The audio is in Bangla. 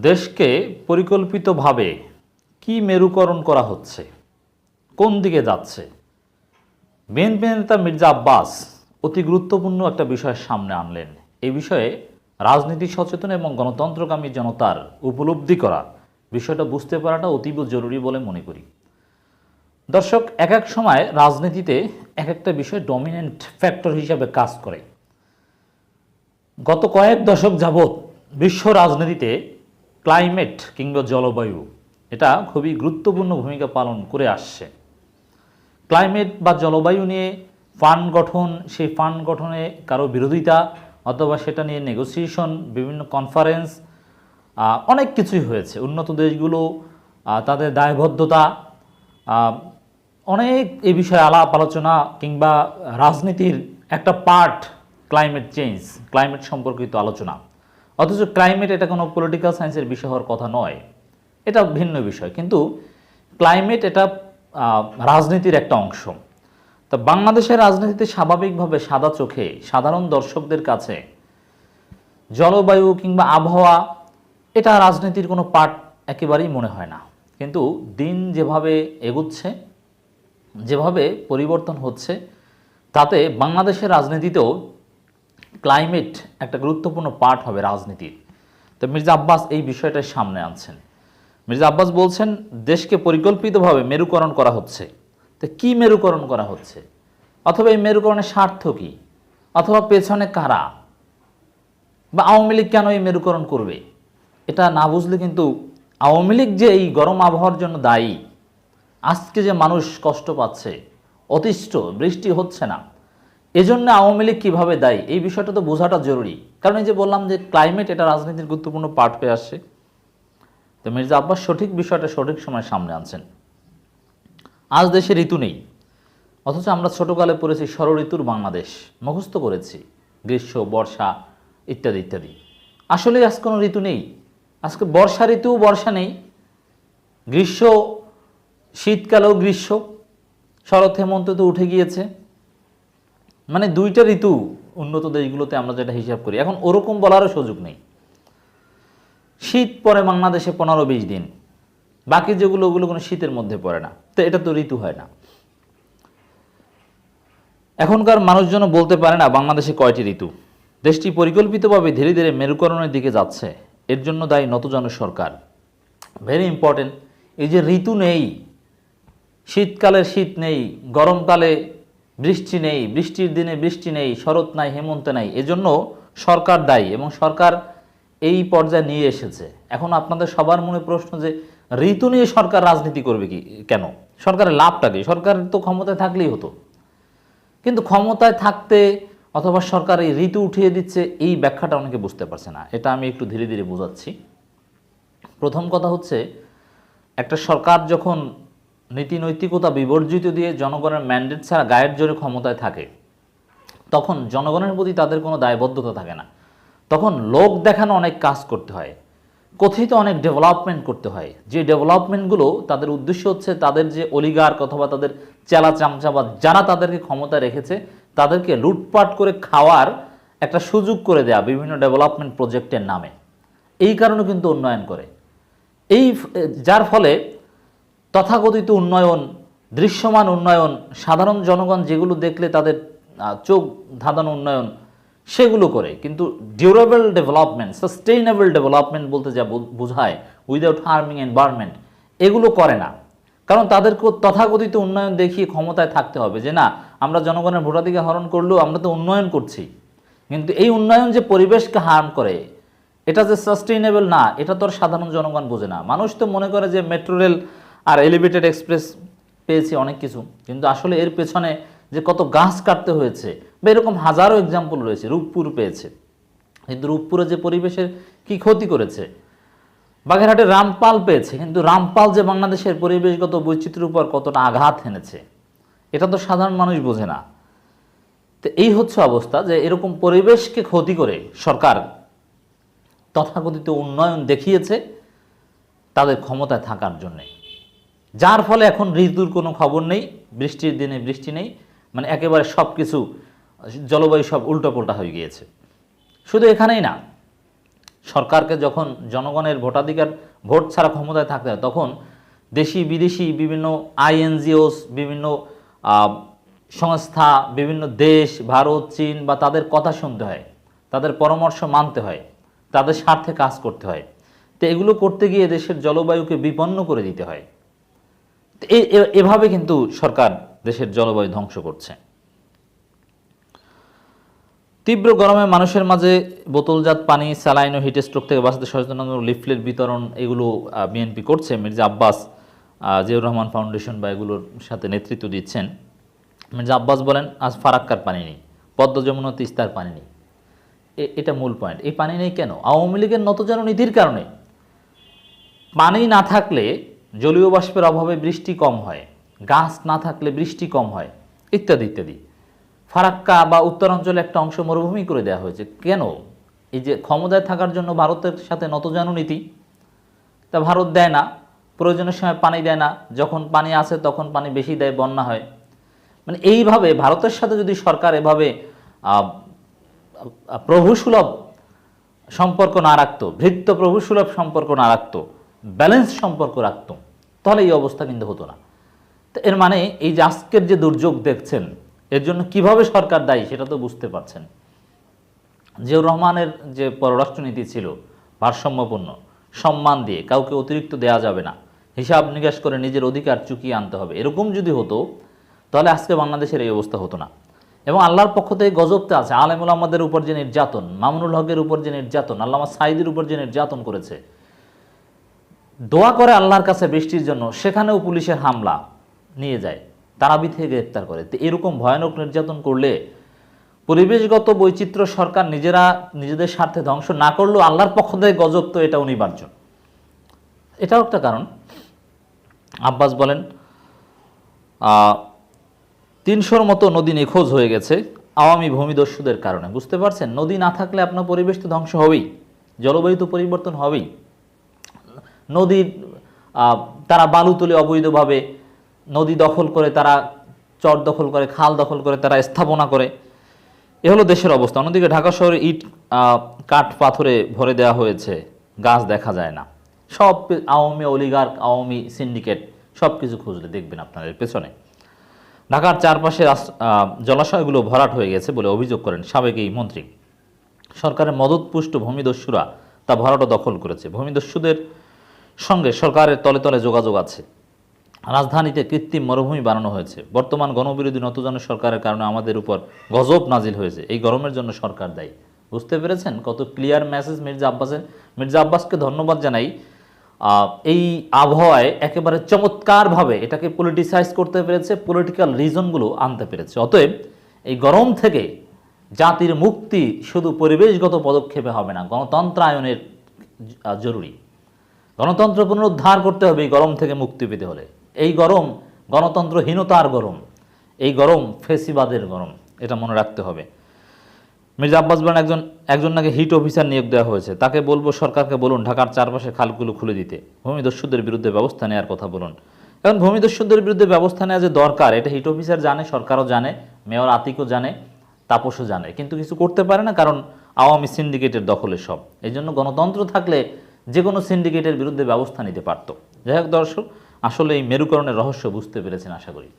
দেশকে পরিকল্পিতভাবে কি মেরুকরণ করা হচ্ছে? কোন দিকে যাচ্ছে? বিএনপি নেতা মির্জা আব্বাস অতি গুরুত্বপূর্ণ একটা বিষয়ের সামনে আনলেন। এই বিষয়ে রাজনীতি সচেতন এবং গণতন্ত্রকামী জনতার উপলব্ধি করা বিষয়টা বুঝতে পারাটা অতীব জরুরি বলে মনে করি। দর্শক, এক এক সময় রাজনীতিতে এক একটা বিষয় ডমিনেন্ট ফ্যাক্টর হিসাবে কাজ করে। গত কয়েক দশক যাবৎ বিশ্ব রাজনীতিতে ক্লাইমেট কিংবা জলবায়ু, এটা খুবই গুরুত্বপূর্ণ ভূমিকা পালন করে আসছে। ক্লাইমেট বা জলবায়ু নিয়ে ফান্ড গঠন, সেই ফান্ড গঠনে কারও বিরোধিতা অথবা সেটা নিয়ে নেগোসিয়েশন বিভিন্ন কনফারেন্স অনেক কিছুই হয়েছে। উন্নত দেশগুলো তাদের দায়বদ্ধতা অনেক এ বিষয়ে আলাপ আলোচনা কিংবা রাজনীতির একটা পার্ট ক্লাইমেট চেঞ্জ ক্লাইমেট সম্পর্কিত আলোচনা। অথচ ক্লাইমেট এটা কোনো পলিটিক্যাল সায়েন্সের বিষয় হওয়ার কথা নয়। এটা ভিন্ন বিষয়। কিন্তু ক্লাইমেট এটা রাজনীতির একটা অংশ। তা বাংলাদেশের রাজনীতিতে স্বাভাবিকভাবে সাদা চোখে সাধারণ দর্শকদের কাছে জলবায়ু কিংবা আবহাওয়া, এটা রাজনীতির কোনো পার্ট একেবারেই মনে হয় না। কিন্তু দিন যেভাবে এগুচ্ছে, যেভাবে পরিবর্তন হচ্ছে, তাতে বাংলাদেশের রাজনীতিতেও ক্লাইমেট একটা গুরুত্বপূর্ণ পার্ট হবে রাজনীতির। তো মির্জা আব্বাস এই বিষয়টার সামনে আনছেন। মির্জা আব্বাস বলছেন, দেশকে পরিকল্পিতভাবে মেরুকরণ করা হচ্ছে। তো কি মেরুকরণ করা হচ্ছে? অথবা এই মেরুকরণের স্বার্থ কি? অথবা পেছনে কারা? বা আওয়ামী লীগ কেন এই মেরুকরণ করবে? এটা না বুঝলে কিন্তু আওয়ামী লীগ যে এই গরম আবহাওয়ার জন্য দায়ী, আজকে যে মানুষ কষ্ট পাচ্ছে, অতিষ্ঠ, বৃষ্টি হচ্ছে না। এজন্য আওয়ামী লীগ কীভাবে দায়ী? এই বিষয়টা তো বোঝাটা জরুরি। কারণ এই যে বললাম যে ক্লাইমেট এটা রাজনীতির গুরুত্বপূর্ণ পার্ট হয়ে আসছে। তো মির্জা আব্বাস সঠিক বিষয়টা সঠিক সময় সামনে আনছেন। আজ দেশে ঋতু নেই। অথচ আমরা ছোটকালে পড়েছি ষড় ঋতুর বাংলাদেশ, মুখস্থ করেছি গ্রীষ্ম, বর্ষা ইত্যাদি ইত্যাদি। আসলে আজ কোনো ঋতু নেই। আজকে বর্ষা ঋতু বর্ষা নেই। গ্রীষ্ম, শীতকালেও গ্রীষ্ম। শরৎ হেমন্ত তো উঠে গিয়েছে। মানে দুইটা ঋতু উন্নত দেশগুলোতে আমরা যেটা হিসাব করি। এখন ওরকম বলারও সুযোগ নেই। শীত পরে বাংলাদেশে পনেরো বিশ দিন। বাকি যেগুলো, ওগুলো কোনো শীতের মধ্যে পড়ে না। তো এটা তো ঋতু হয় না। এখনকার মানুষজন বলতে পারে না, বাংলাদেশে কয়টি ঋতু? দেশটি পরিকল্পিতভাবে ধীরে ধীরে মেরুকরণের দিকে যাচ্ছে। এর জন্য দায়ী নতজন সরকার। ভেরি ইম্পর্টেন্ট এই যে ঋতু নেই শীতকালে শীত নেই, গরমকালে বৃষ্টি নেই, বৃষ্টির দিনে বৃষ্টি নেই, শরৎ নাই, হেমন্ত নাই, এজন্য সরকার দায়ী এবং সরকার এই পর্যায়ে নিয়ে এসেছে। এখন আপনাদের সবার মনে প্রশ্ন যে, ঋতু নিয়ে সরকার রাজনীতি করবে কি, কেন? সরকারের লাভটা কি? সরকার তো ক্ষমতায় থাকলেই হতো। কিন্তু ক্ষমতায় থাকতে অথবা সরকার এই ঋতু উঠিয়ে দিচ্ছে, এই ব্যাখ্যাটা অনেকে বুঝতে পারছে না। এটা আমি একটু ধীরে ধীরে বোঝাচ্ছি। প্রথম কথা হচ্ছে, একটা সরকার যখন নীতি নৈতিকতা বিবর্জিত দিয়ে জনগণের ম্যান্ডেট ছাড়া গায়ের জোরে ক্ষমতায় থাকে। তখন জনগণের প্রতি তাদের কোনো দায়বদ্ধতা থাকে না। তখন লোক দেখানো অনেক কাজ করতে হয়। কথিত অনেক ডেভেলপমেন্ট করতে হয়। যে ডেভেলপমেন্টগুলো তাদের উদ্দেশ্য হচ্ছে তাদের যে অলিগার্ক অথবা তাদের চেলা চামচা বা যারা তাদেরকে ক্ষমতা রেখেছে, তাদেরকে লুটপাট করে খাওয়ার একটা সুযোগ করে দেয়া বিভিন্ন ডেভেলপমেন্ট প্রজেক্টের নামে। এই কারণে কিন্তু উন্নয়ন করে। এই যার ফলে তথাকথিত উন্নয়ন, দৃশ্যমান উন্নয়ন, সাধারণ জনগণ যেগুলো দেখলে তাদের চোখ ধাঁধানো উন্নয়ন, সেগুলো করে। কিন্তু ডিউরেবল ডেভেলপমেন্ট সাস্টেইনেবল ডেভেলপমেন্ট বলতে যা বোঝায় উইদাউট হার্মিং এনভায়রনমেন্ট এগুলো করে না। কারণ তাদেরকে তথাকথিত উন্নয়ন দেখিয়ে ক্ষমতায় থাকতে হবে যে না, আমরা জনগণের ভোটাধিকার হরণ করলেও আমরা তো উন্নয়ন করছি। কিন্তু এই উন্নয়ন যে পরিবেশকে হার্ম করে, এটা যে সাস্টেইনেবল না, এটা তো সাধারণ জনগণ বোঝে না। মানুষ তো মনে করে যে মেট্রো রেল আর এলিভেটেড এক্সপ্রেস পেয়েছি অনেক কিছু। কিন্তু আসলে এর পেছনে যে কত গাছ কাটতে হয়েছে, বা এরকম হাজারো এক্সাম্পল রয়েছে, রূপপুর পেয়েছে। কিন্তু রূপপুরে যে পরিবেশের কি ক্ষতি করেছে, বাগেরহাটে রামপাল পেয়েছে, কিন্তু রামপাল যে বাংলাদেশের পরিবেশগত বৈচিত্র্যের উপর কতটা আঘাত এনেছে, এটা তো সাধারণ মানুষ বোঝে না। তো এই হচ্ছে অবস্থা যে এরকম পরিবেশকে ক্ষতি করে সরকার তথাকথিত উন্নয়ন দেখিয়েছে তাদের ক্ষমতায় থাকার জন্যে। যার ফলে এখন ঋতুর কোনো খবর নেই, বৃষ্টির দিনে বৃষ্টি নেই মানে একেবারে সব কিছু জলবায়ু সব উল্টোপাল্টা হয়ে গিয়েছে। শুধু এখানেই না, সরকারকে যখন জনগণের ভোটাধিকার, ভোট ছাড়া ক্ষমতায় থাকতে হয়, তখন দেশি বিদেশি বিভিন্ন আইএনজিওস বিভিন্ন সংস্থা, বিভিন্ন দেশ, ভারত, চীন বা তাদের কথা শুনতে হয়, তাদের পরামর্শ মানতে হয়, তাদের স্বার্থে কাজ করতে হয়। তো এগুলো করতে গিয়ে দেশের জলবায়ুকে বিপন্ন করে দিতে হয়। এভাবে কিন্তু সরকার দেশের জলবায়ু ধ্বংস করছে। তীব্র গরমে মানুষের মাঝে বোতলজাত পানি, স্যালাইন ও হিটস্ট্রোক থেকে বাঁচাতে সচেতনতামূলক লিফলেট বিতরণ এগুলো বিএনপি করছে। মির্জা আব্বাস জিয়াউর রহমান ফাউন্ডেশন বা এগুলোর সাথে নেতৃত্ব দিচ্ছেন। মির্জা আব্বাস বলেন, আজ ফারাক্কার পানি নেই, পদ্ম যমুনা তিস্তার পানি নেই। এটা মূল পয়েন্ট। এই পানি নেই কেন? আওয়ামী লীগের নতজন নীতির কারণে। পানি না থাকলে জলীয় বাষ্পের অভাবে বৃষ্টি কম হয়, গাছ না থাকলে বৃষ্টি কম হয়, ইত্যাদি ইত্যাদি। ফারাক্কা বা উত্তরাঞ্চলে একটা অংশ মরুভূমি করে দেওয়া হয়েছে। কেন? এই যে ক্ষমতায় থাকার জন্য ভারতের সাথে নতজানু নীতি। তা ভারত দেয় না, প্রয়োজনের সময় পানি দেয় না, যখন পানি আসে তখন পানি বেশি দেয়, বন্যা হয়। মানে এইভাবে ভারতের সাথে যদি সরকার এভাবে প্রভুসুলভ সম্পর্ক না রাখতো, ভৃত্য প্রভুসুলভ সম্পর্ক না রাখতো ব্যালেন্স সম্পর্ক রাখতো, তাহলে এই অবস্থা কিন্তু হতো না। তো এর মানে এই যে আজকের যে দুর্যোগ দেখছেন, এর জন্য কীভাবে সরকার দায়ী সেটা তো বুঝতে পারছেন। জিয়াউর রহমানের যে পররাষ্ট্রনীতি ছিল, ভারসাম্যপূর্ণ, সম্মান দিয়ে, কাউকে অতিরিক্ত দেয়া যাবে না, হিসাব নিকাশ করে নিজের অধিকার চুকিয়ে আনতে হবে, এরকম যদি হতো, তাহলে আজকে বাংলাদেশের এই অবস্থা হতো না। এবং আল্লাহর পক্ষ থেকে গজবতে আছে, আলেমুল আমাদের উপর যে নির্যাতন, মামুনুল হকের উপর যে নির্যাতন, আল্লামা সাইদের উপর যে নির্যাতন করেছে দোয়া করে আল্লাহর কাছে বৃষ্টির জন্য, সেখানেও পুলিশের হামলা নিয়ে যায়, তারাবি থেকে গ্রেপ্তার করে। তো এরকম ভয়ানক নির্যাতন করলে পরিবেশগত বৈচিত্র্য সরকার নিজেরা, নিজেদের স্বার্থে ধ্বংস না করলেও আল্লাহর পক্ষ থেকে গজব তো এটা অনিবার্য। এটাও একটা কারণ। আব্বাস বলেন তিনশোর মতো নদী নিখোঁজ হয়ে গেছে আওয়ামী ভূমিদস্যুদের কারণে। বুঝতে পারছেন? নদী না থাকলে আপনার পরিবেশ তো ধ্বংস হবেই, জলবায়ু তো পরিবর্তন হবেই। নদীর তারা বালু তুলে অবৈধভাবে নদী দখল করে, তারা চর দখল করে, খাল দখল করে, তারা স্থাপনা করে। এ হলো দেশের অবস্থা। অন্যদিকে ঢাকা শহরে ইট কাঠ পাথরে ভরে দেওয়া হয়েছে। গাছ দেখা যায় না। সব আওয়ামী অলিগার্ক, আওয়ামী সিন্ডিকেট সব কিছু খুঁজলে দেখবেন আপনাদের পেছনে। ঢাকার চারপাশে জলাশয়গুলো ভরাট হয়ে গেছে বলে অভিযোগ করেন সাবেক এই মন্ত্রী। সরকারের মদতপুষ্ট ভূমিদস্যুরা তা ভরাটও দখল করেছে। ভূমিদস্যুদের সঙ্গে সরকারের তলে তলে যোগাযোগ আছে। রাজধানীতে কৃত্রিম মরুভূমি বানানো হয়েছে। বর্তমান গণবিরোধী নতজনের সরকারের কারণে আমাদের উপর গজব নাজিল হয়েছে। এই গরমের জন্য সরকার দায়ী। বুঝতে পেরেছেন কত ক্লিয়ার মেসেজ মির্জা আব্বাসের? মির্জা আব্বাসকে ধন্যবাদ জানাই। এই আবহাওয়ায় একেবারে চমৎকারভাবে এটাকে পলিটিসাইজ করতে পেরেছে পলিটিক্যাল রিজনগুলো আনতে পেরেছে। অতএব এই গরম থেকে জাতির মুক্তি শুধু পরিবেশগত পদক্ষেপে হবে না, গণতন্ত্রায়নের জরুরি। গণতন্ত্র পুনরুদ্ধার করতে হবে, এই গরম থেকে মুক্তি পেতে হলে। এই গরম গণতন্ত্রহীনতার গরম, এই গরম ফেসিবাদের গরম, এটা মনে রাখতে হবে। মির্জা আব্বাস বলেন, একজন একজন নাকি হিট অফিসার নিয়োগ দেওয়া হয়েছে, তাকে বলব, সরকারকে বলুন, ঢাকার চারপাশে খালগুলো খুলে দিতে। ভূমিদস্যুদের বিরুদ্ধে ব্যবস্থা নেওয়ার কথা বলুন। এখন ভূমিদস্যুদের বিরুদ্ধে ব্যবস্থা নেওয়া যে দরকার, এটা হিট অফিসার জানে, সরকারও জানে, মেয়র আতিকও জানে, তাপসও জানে, কিন্তু কিছু করতে পারে না, কারণ আওয়ামী সিন্ডিকেটের দখলে সব। এই জন্য গণতন্ত্র থাকলে যে কোনো সিন্ডিকেটের বিরুদ্ধে ব্যবস্থা নিতে পারত। যাই হোক দর্শক আসলে এই মেরুকরণের রহস্য বুঝতে পেরেছেন আশা করি।